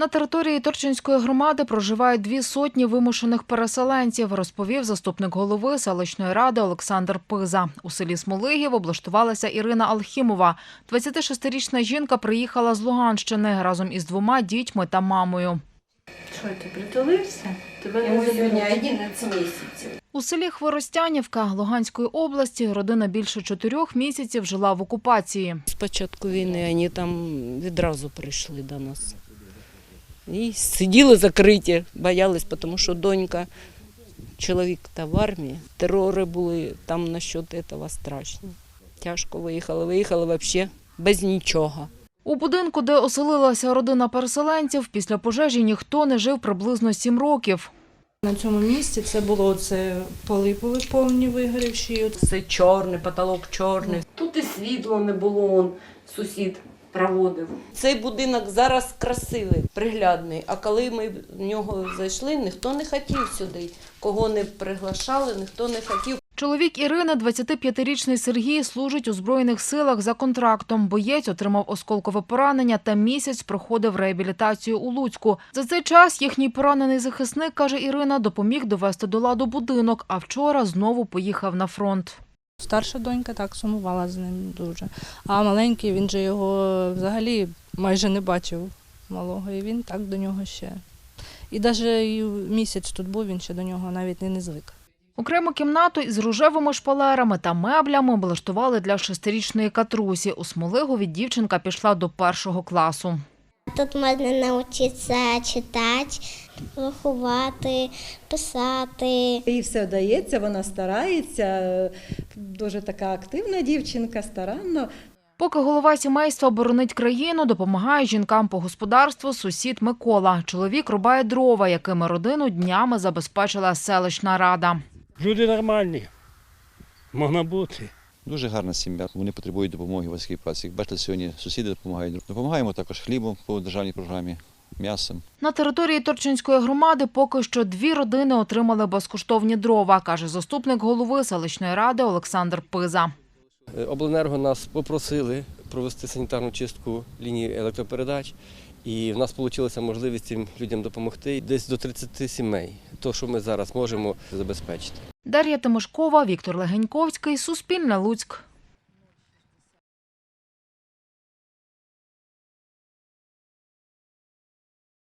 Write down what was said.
На території Торчинської громади проживають дві сотні вимушених переселенців, розповів заступник голови селищної ради Олександр Пиза. У селі Смолигів облаштувалася Ірина Алхімова. 26-річна жінка приїхала з Луганщини разом із двома дітьми та мамою. Що ти притулився? Тебе не сьогодні заберуть. 11 місяців. У селі Хворостянівка Луганської області родина більше чотирьох місяців жила в окупації. З початку війни вони там відразу прийшли до нас. І сиділи закриті, боялись, тому що донька, чоловік та в армії. Терори були там насчет цього страшно. Тяжко виїхали. Виїхали взагалі без нічого. У будинку, де оселилася родина переселенців, після пожежі ніхто не жив приблизно сім років. На цьому місці це було це поли були повні вигорівші. Все чорне, потолок чорний. Тут і світло не було, он сусід проводив. Цей будинок зараз красивий, приглядний. А коли ми в нього зайшли, ніхто не хотів сюди. Кого не приглашали, ніхто не хотів. Чоловік Ірини, 25-річний Сергій, служить у Збройних силах за контрактом. Боєць отримав осколкове поранення та місяць проходив реабілітацію у Луцьку. За цей час їхній поранений захисник, каже Ірина, допоміг довести до ладу будинок, а вчора знову поїхав на фронт. Старша донька так сумувала з ним дуже. А маленький він же його взагалі майже не бачив малого, і він так до нього ще. І навіть місяць тут був, він ще до нього навіть не, не звик. Окрему кімнату із рожевими шпалерами та меблями облаштували для шестирічної Катрусі. У Смолигові дівчинка пішла до першого класу. Тут можна навчитися читати, рахувати, писати. Їй все вдається, вона старається, дуже така активна дівчинка, старанно. Поки голова сімейства боронить країну, допомагає жінкам по господарству сусід Микола. Чоловік рубає дрова, якими родину днями забезпечила селищна рада. Люди нормальні. Можна бути. Дуже гарна сім'я. Вони потребують допомоги в важкій праці. Як бачите, сьогодні сусіди допомагають. Допомагаємо також хлібом по державній програмі, м'ясом. На території Торчинської громади поки що дві родини отримали безкоштовні дрова, каже заступник голови селищної ради Олександр Пиза. Е, Обленерго нас попросили провести санітарну чистку лінії електропередач, і в нас вийшла можливість цим людям допомогти десь до 30 сімей, то що ми зараз можемо забезпечити. Дар'я Тимошкова, Віктор Легеньковський, Суспільне Луцьк.